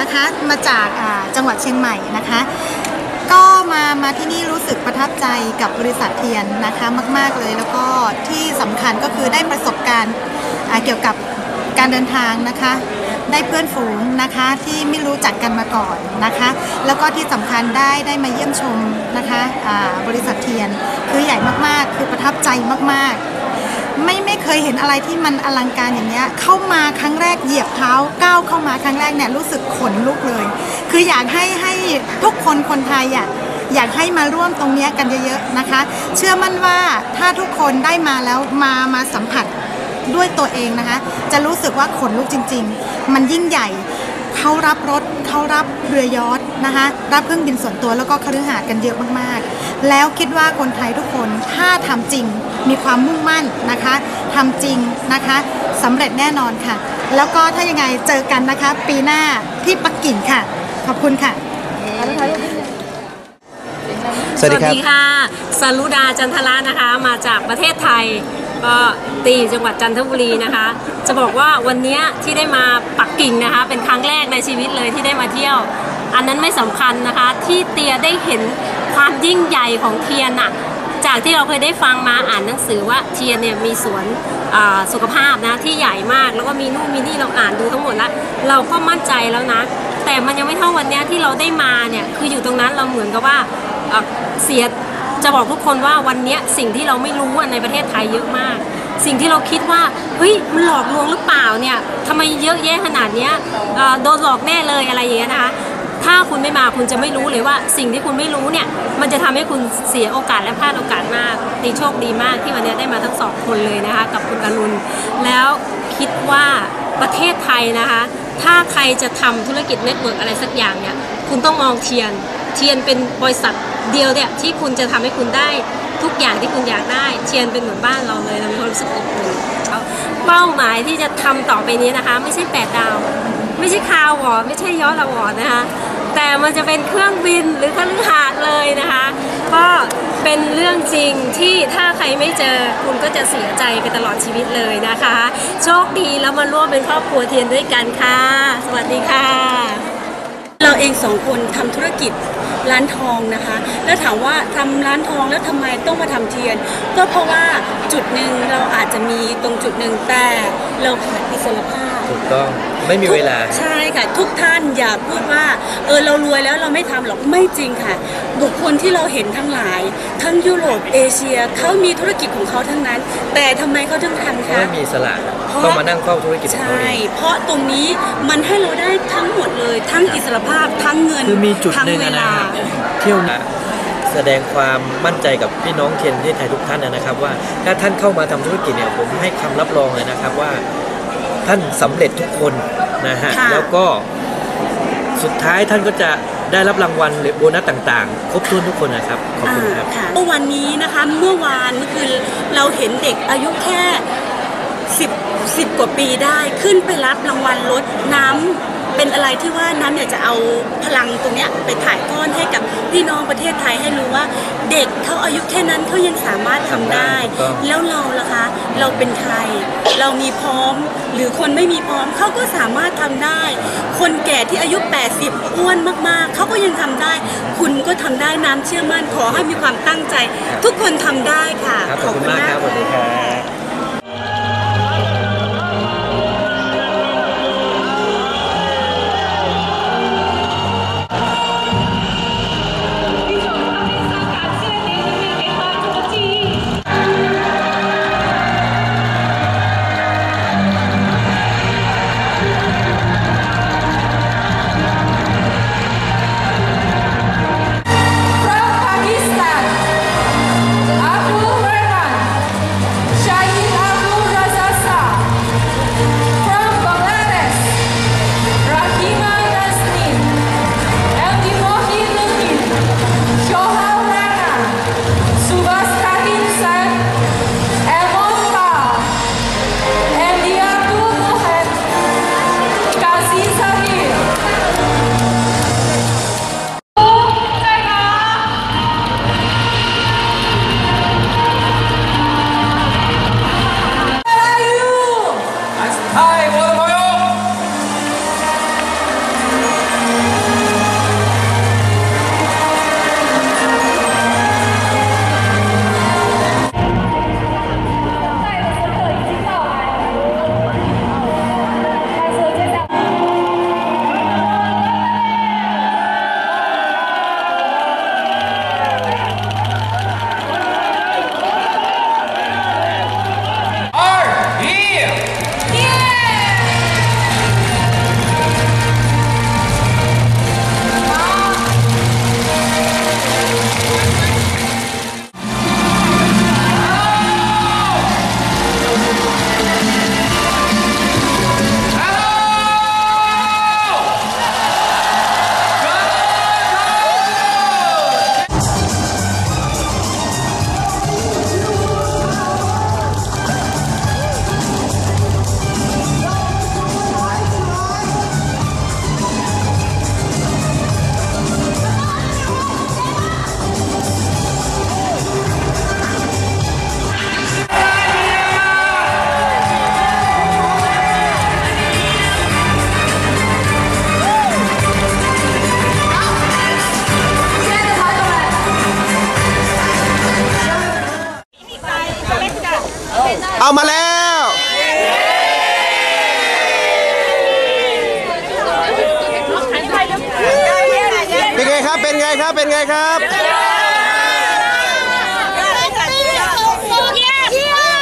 นะคะ มาจากจังหวัดเชียงใหม่นะคะ ก็มามาที่นี่รู้สึกประทับใจกับบริษัทเทียนนะคะมาก ๆเลยแล้วก็ที่สำคัญก็คือได้ประสบการณ์เกี่ยวกับการเดินทางนะคะได้เพื่อนฝูงนะคะที่ไม่รู้จักกันมาก่อนนะคะ แล้วก็ที่สำคัญได้ได้มาเยี่ยมชมนะคะบริษัทเทียนคือใหญ่มากๆ คือประทับใจมากๆ ไม่ไม่เคยเห็นอะไรที่มันอลังการอย่างเนี้ยเข้ามาครั้งแรกเหยียบเท้าก้าวเข้ามาครั้งแรกเนี่ยรู้สึกขนลุกเลย คืออยากให้ให้ทุกคนคนไทยอะอยากให้มาร่วมตรงนี้กันเยอะๆนะคะ เชื่อมั่นว่าถ้าทุกคนได้มาแล้วมามาสัมผัสด้วยตัวเองนะคะ จะรู้สึกว่าขนลุกจริง ๆ มันยิ่งใหญ่เขารับรถเขารับเรือยอทนะคะ รับเครื่องบินส่วนตัวแล้วก็คฤหาสน์กันเยอะมากๆ แล้วคิดว่าคนไทยทุกคนถ้าทำจริงมีความมุ่งมั่นนะคะทำจริงนะคะสำเร็จแน่นอนค่ะ แล้วก็ถ้ายังไงเจอกันนะคะ ปีหน้าที่ปักกิ่งค่ะ ขอบคุณค่ะ สวัสดีครับ ค่ะสรุดาจันทระนะคะ มาจากประเทศไทย ก็ตีอยู่จังหวัดจันทบุรีนะคะ จะบอกว่าวันเนี้ยที่ได้มาปักกิ่งนะคะ เป็นครั้งแรกในชีวิตเลยที่ได้มาเที่ยว อันนั้นไม่สำคัญนะคะ ที่เตียได้เห็น ความยิ่งใหญ่ของเทียนอะจากที่เราเคยได้ฟังมาอ่านหนังสือว่าเทียนเนี่ยมีสวนสุขภาพนะที่ใหญ่มาก แล้วก็มีนู่นมีนี่เราอ่านดูทั้งหมดแล้วเราก็มั่นใจแล้วนะ แต่มันยังไม่เท่าวันนี้ที่เราได้มาเนี่ยคืออยู่ตรงนั้นเราเหมือนกับว่าเสียจะบอกทุกคนว่าวันนี้สิ่งที่เราไม่รู้ในประเทศไทยเยอะมาก สิ่งที่เราคิดว่าเฮ้ยมันหลอกลวงหรือเปล่าเนี่ยทำไมเยอะแยะขนาดเนี้ยโดนหลอกแน่เลยอะไรอย่างเงี้ยนะคะ ถ้าคุณไม่มาคุณจะไม่รู้เลยว่าสิ่งที่คุณไม่รู้เนี่ย มันจะทำให้คุณเสียโอกาสและพลาดโอกาสมากตีโชคดีมากที่วันนี้ได้มาทั้งสองคนเลยนะคะ กับคุณอรุณ แล้วคิดว่าประเทศไทยนะคะ ถ้าใครจะทำธุรกิจเน็ตเวิร์กอะไรสักอย่างเนี่ย คุณต้องมองเทียน เทียนเป็นบริษัทเดียวเนี่ยที่คุณจะทำให้คุณได้ทุกอย่างที่คุณอยากได้ เทียนเป็นเหมือนบ้านเราเลยเรามีความรู้สึกอบอุ่นเป้าหมายที่จะทำต่อไปนี้นะคะ ไม่ใช่แปดดาว ไม่ใช่คาวอร์ดไม่ใช่ยอดอวอร์ดนะคะ แต่มันจะเป็นเครื่องบินหรือคฤหาดเลยนะคะ ก็เป็นเรื่องจริงที่ถ้าใครไม่เจอคุณก็จะเสียใจไปตลอดชีวิตเลยนะคะ โชคดีแล้วมาร่วมเป็นครอบครัวเทียนด้วยกันค่ะ สวัสดีค่ะ เราเองสองคนทำธุรกิจร้านทองนะคะ แล้วถามว่าทำร้านทองแล้วทำไมต้องมาทำเทียน ก็เพราะว่าจุดหนึ่งเราอาจจะมีตรงจุดหนึ่งแต่เราขาดอิสรภาพถูกต้องไม่มีเวลาใช่ค่ะทุกท่านอย่าพูดว่าเออเรารวยแล้วเราไม่ทำหรอกไม่จริงค่ะ บุคคลที่เราเห็นทั้งหลาย ทั้งยุโรปเอเชียเขามีธุรกิจของเขาทั้งนั้น แต่ทำไมเขาถึงทำคะไม่มีสละ เพราะต้องมานั่งเฝ้าธุรกิจของเขาใช่ เอง เพราะตรงนี้มันให้เราได้ทั้งหมดเลย ทั้งอิสรภาพทั้งเงินคือมีจุดทั้งหนึ่งเวอะนะลา ครับเที่ยวนะแสดงความมั่นใจกับพี่น้องเทียนประเทศไทยทุกท่านนะครับ ว่าถ้าท่านเข้ามาทำธุรกิจเนี่ยผมให้คำรับรองเลยนะครับว่าท่านสำเร็จทุกคนนะฮะค่ะ แล้วก็สุดท้ายท่านก็จะได้รับรางวัลหรือโบนัสต่างๆ ครบถ้วนทุกคนนะครับขอบคุณครับ อ่าค่ะเมื่อวันนี้นะคะเมื่อวานเมื่อคืนเราเห็นเด็กอายุแค่ สิบสิบกว่าปีได้ขึ้นไปรับรางวัลรถน้ำเป็นอะไรที่ว่าน้ำอยากจะเอาพลังตรงเนี้ยไปถ่ายทอดให้กับพี่น้องประเทศไทยให้รู้ว่าเด็กเขาอายุแค่นั้นเขายังสามารถทำได้ถูกต้องแล้วเราล่ะคะเราเป็นใคร เรามีพร้อม หรือคนไม่มีพร้อมเขาก็สามารถทำได้ คนแก่ที่อายุ 80 อ้วนมากๆเขาก็ยังทำได้ คุณก็ทำได้น้ำเชื่อมั่นขอให้มีความตั้งใจ ทุกคนทำได้ค่ะครับขอบคุณมากครับ ไงครับ เป็นไงครับ